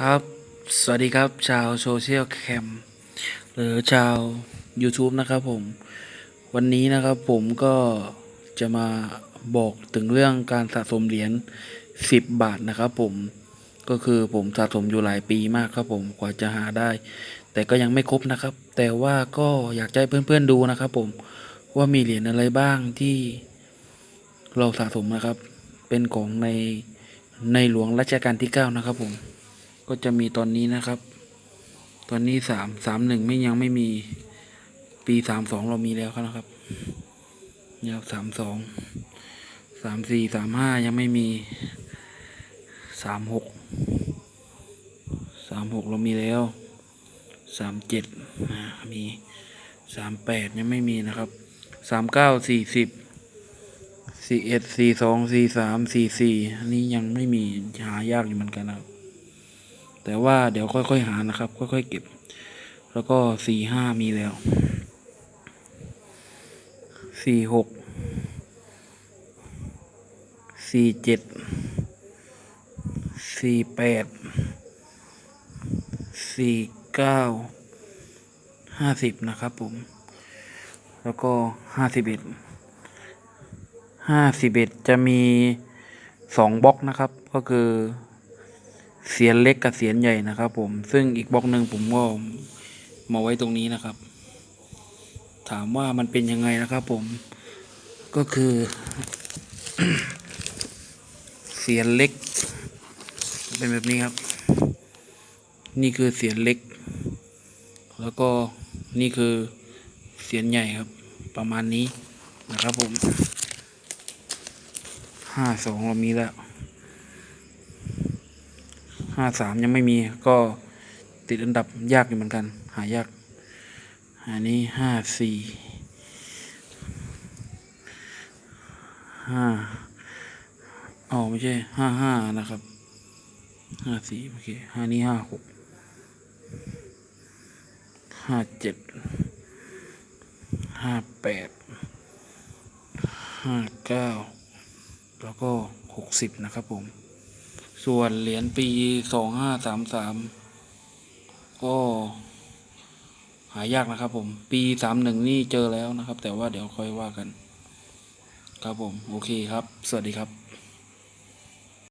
ครับ สวัสดีครับ ชาวโซเชียลแคมหรือชาว YouTube นะครับผม วันนี้นะครับผมก็จะมาบอกถึงเรื่องการสะสมเหรียญ10 บาทนะครับผมก็คือผมสะสมอยู่หลายปีมากครับผมกว่าจะหาได้ แต่ก็ยังไม่ครบนะครับ แต่ว่าก็อยากให้เพื่อนๆดูนะครับผมว่ามีเหรียญอะไรบ้างที่เราสะสมนะครับ เป็นของในในหลวงรัชกาลที่ 9 นะครับผม ก็จะมีตอนนี้นะครับ ตอนนี้สามสามหนึ่งไม่ยังไม่มีปีสามสองเรามีแล้วครับนะครับเนี่ยสามสองสามสี่สามห้ายังไม่มีสามหกสามหกเรามีแล้วสามเจ็ดมีสามแปดยังไม่มีนะครับสามเก้าสี่สิบสี่เอ็ดสี่สองสี่สามสี่สี่อันนี้ยังไม่มีหายากอยู่เหมือนกันนะครับ แต่ว่าเดี๋ยวค่อยๆหานะครับ ค่อยๆเก็บ แล้วก็สี่ห้ามีแล้วสี่หกสี่เจ็ดสี่แปดสี่เก้าห้าสิบนะครับผม แล้วก็ห้าสิบเอ็ดห้าสิบเอ็ดจะมีสองบล็อกนะครับ ก็คือ เสียนเล็กกับเสียนใหญ่นะครับ ผมซึ่งอีกบล็อกหนึ่งผมก็มาไว้ตรงนี้นะครับ ถามว่ามันเป็นยังไงนะครับผมก็คือ เสียนเล็ก เป็นแบบนี้ครับ นี่คือเสียนเล็ก แล้วก็นี่คือเสียนใหญ่ครับ ประมาณนี้นะครับผมห้าสองเรามีแล้ว ห้าสามยังไม่มีก็ติดอันดับยากอยู่เหมือนกัน หายาก อันนี้ห้าสี่ห้าอ๋อไม่ใช่ห้าห้านะครับห้าสี่โอเคห้านี้ห้าหกห้าเจ็ดห้าแปดห้าเก้าแล้วก็หกสิบนะครับผม ส่วนเหรียญปีสองห้าสามสามก็หายากนะครับ ผม ปีสามหนึ่งนี่เจอแล้วนะครับ แต่ว่าเดี๋ยวค่อยว่ากัน ครับผม โอเคครับ สวัสดีครับ